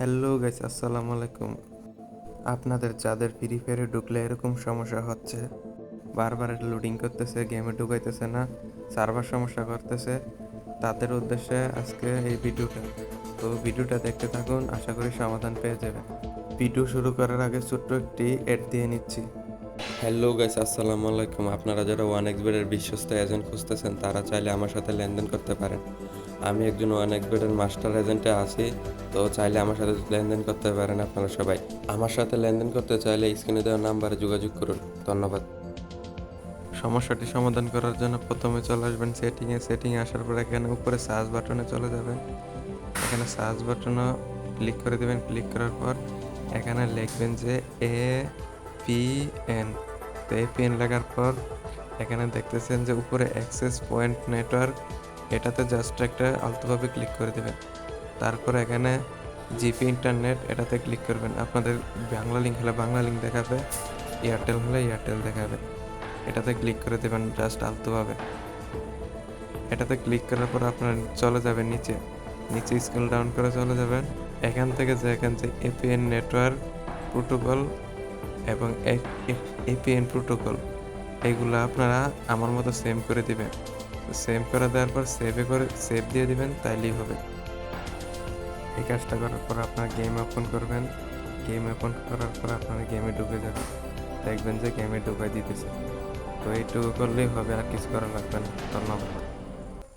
Hello guys, আসসালামু আলাইকুম। আপনাদের যাদের ফ্রি ফায়ারে ঢুকলে এরকম সমস্যা হচ্ছে, বারবার লোডিং করতেছে গেমে ঢুকাইতেছে না সার্ভার সমস্যা করতেছে, তাদের উদ্দেশ্যে আজকে এই ভিডিওটা। তো ভিডিওটা দেখতে থাকুন, আশা করি সমাধান পেয়ে যাবেন। ভিডিও শুরু করার আগে ছোট্ট একটি এড দিয়ে নিচ্ছি। হ্যালো গাইস, আসসালামু আলাইকুম। আপনারা যারা ওয়ান এক্সবেডের বিশ্বস্ত এজেন্ট খুঁজতেছেন, তারা চাইলে আমার সাথে লেনদেন করতে পারেন। আমি একজন এক্স বেডের মাস্টার এজেন্টে আছি, তো চাইলে আমার সাথে লেনদেন করতে পারেন আপনারা সবাই। আমার সাথে লেনদেন করতে চাইলে স্ক্রিনে দেওয়া নাম্বারে যোগাযোগ করুন। ধন্যবাদ। সমস্যাটি সমাধান করার জন্য প্রথমে চলে আসবেন সেটিংয়ে সেটিংয়ে আসার পর এখানে উপরে সার্চ বাটনে চলে যাবেন। এখানে সার্চ বাটনও ক্লিক করে দেবেন। ক্লিক করার পর এখানে লিখবেন যে এ পি এন তো এ পি এন লেখার পর এখানে দেখতেছেন যে উপরে অ্যাক্সেস পয়েন্ট নেটওয়ার্ক এটাতে জাস্ট একটা আলতোভাবে ক্লিক করে দেবেন। তারপর এখানে জিপি ইন্টারনেট এটাতে ক্লিক করবেন। আপনাদের বাংলা লিঙ্ক হলে বাংলা লিঙ্ক দেখাবে এয়ারটেল হলে এয়ারটেল দেখাবে। এটাতে ক্লিক করে দেবেন জাস্ট আলতোভাবে। এটাতে ক্লিক করার পর আপনার চলে যাবেন নিচে। নিচে স্কেল ডাউন করে চলে যাবেন। এখান থেকে যে এখান থেকে এপিএন নেটওয়ার্ক প্রোটোকল এবং এপিএন প্রোটোকল এগুলো আপনারা আমার মতো সেম করে দিবেন। সেভ করে দেওয়ার পর সেভে করে সেভ দিয়ে দিবেন, তাইলেই হবে। এই কাজটা করার পর আপনার গেম ওপেন করবেন। গেম ওপেন করার পর আপনার গেমে ঢুকে যাবেন দেখবেন যে গেমে ঢুকাই দিতেছে। তো এইটুকু করলেই হবে, আর কিছু করা লাগবে না। ধন্যবাদ।